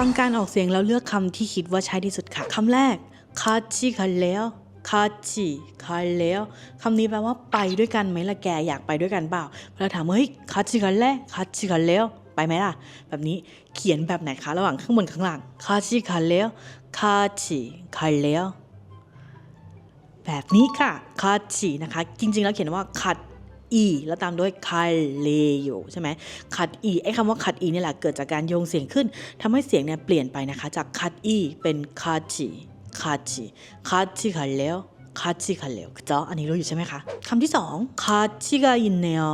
ฟังการออกเสียงแล้วเลือกคำที่คิดว่าใช่ที่สุดค่ะ คำแรกคาชิคาเลวคาชิคาเลวคำนี้แปลว่าไปด้วยกันไหมล่ะแกอยากไปด้วยกันเปล่าเราถามว่าเฮ้ยคาชิคาเลคาชิคาเลวไปไหมล่ะ แบบนี้เขียนแบบไหนคะ ระหว่างข้างบนข้างล่างคาชิคาเลวคาชิคาเลวแบบนี้ค่ะคาชินะคะ จริงๆ แล้วเขียนว่าคัด อีแล้วตามด้วยคาเลโยใช่ไหมคัดอีไอ้คำว่าคัดอีนี่แหละเกิดจากการโยงเสียงขึ้นทำให้เสียงเนี่ยเปลี่ยนไปนะคะ จากคัดอีเป็นคาชิคาชิคาชิคาเลวคาชิคาเลวจ้าอันนี้รู้อยู่ใช่ไหมคะคำที่สองคาชิกาอินเนล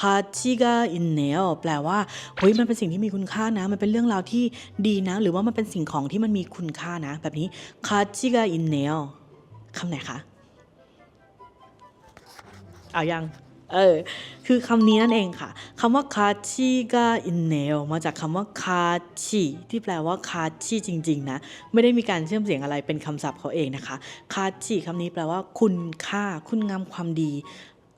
คาชิกาอินเนลแปลว่าเฮ้ยมันเป็นสิ่งที่มีคุณค่านะ มันเป็นเรื่องราวที่ดีนะ หรือว่ามันเป็นสิ่งของที่มันมีคุณค่านะ แบบนี้คาชิกาอินเนลคำไหนคะเอายัง เออคือคำนี้นั่นเองค่ะคำว่าคาชิกาอินเนลมาจากคำว่าคาชิที่แปลว่าคาชิจริง ๆ นะ ไม่ได้มีการเชื่อมเสียงอะไรเป็นคำศัพท์เขาเองนะคะคาชิคำนี้แปลว่าคุณค่า คุณงามความดี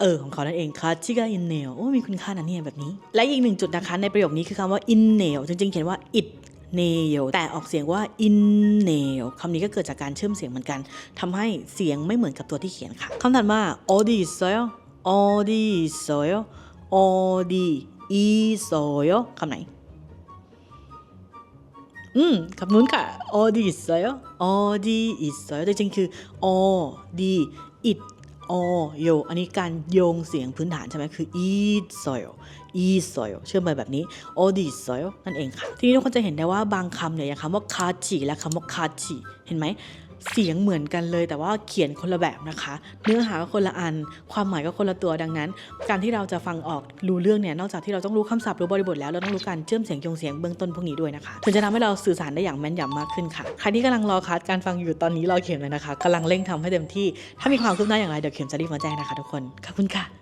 เออของเขานั่นเองค่ะชิกาอินเนลโอ้มีคุณค่านะเนี่ยแบบนี้ และอีกหนึ่งจุดนะคะในประโยคนี้คือคำว่าอินเนลจริงๆ เขียนว่าอิดเนลแต่ออกเสียงว่าอินเนลคำนี้ก็เกิดจากการเชื่อมเสียงเหมือนกันทำให้เสียงไม่เหมือนกับตัวที่เขียนค่ะคำถัดมาออดิเซล 어디 있어요 어디 있어요คำไหน อืมคำนู้นค่ะ 어디 있어요 어디 있어요 จริงๆคือ อดีอิดอโยอันนี้การโยงเสียงพื้นฐานใช่ไหมคืออีซอยอีซอยเชื่อมไปแบบนี้อดีซอยนั่นเองค่ะ ทีนี้ทุกคนจะเห็นได้ว่าบางคำเนี่ยอย่างคำว่าคาจิและคำว่าคาจิเห็นไหม เสียงเหมือนกันเลย แต่ว่าเขียนคนละแบบนะคะ เนื้อหาก็คนละอัน ความหมายก็คนละตัวดังนั้น การที่เราจะฟังออกรู้เรื่องเนี่ยนอกจากที่เราต้องรู้คำศัพท์รู้บริบทแล้วเราต้องรู้การเชื่อมเสียงโยงเสียงเบื้องต้นพวกนี้ด้วยนะคะถึงจะทำให้เราสื่อสารได้อย่างแม่นยำมากขึ้นค่ะใครที่กำลังรอคัสการฟังอยู่ตอนนี้รอเข็มเลยนะคะกำลังเร่งทำให้เต็มที่ ถ้ามีความคืบหน้าอย่างไรเดี๋ยวเข็มจะรีบมาแจ้งนะคะทุกคนขอบคุณค่ะ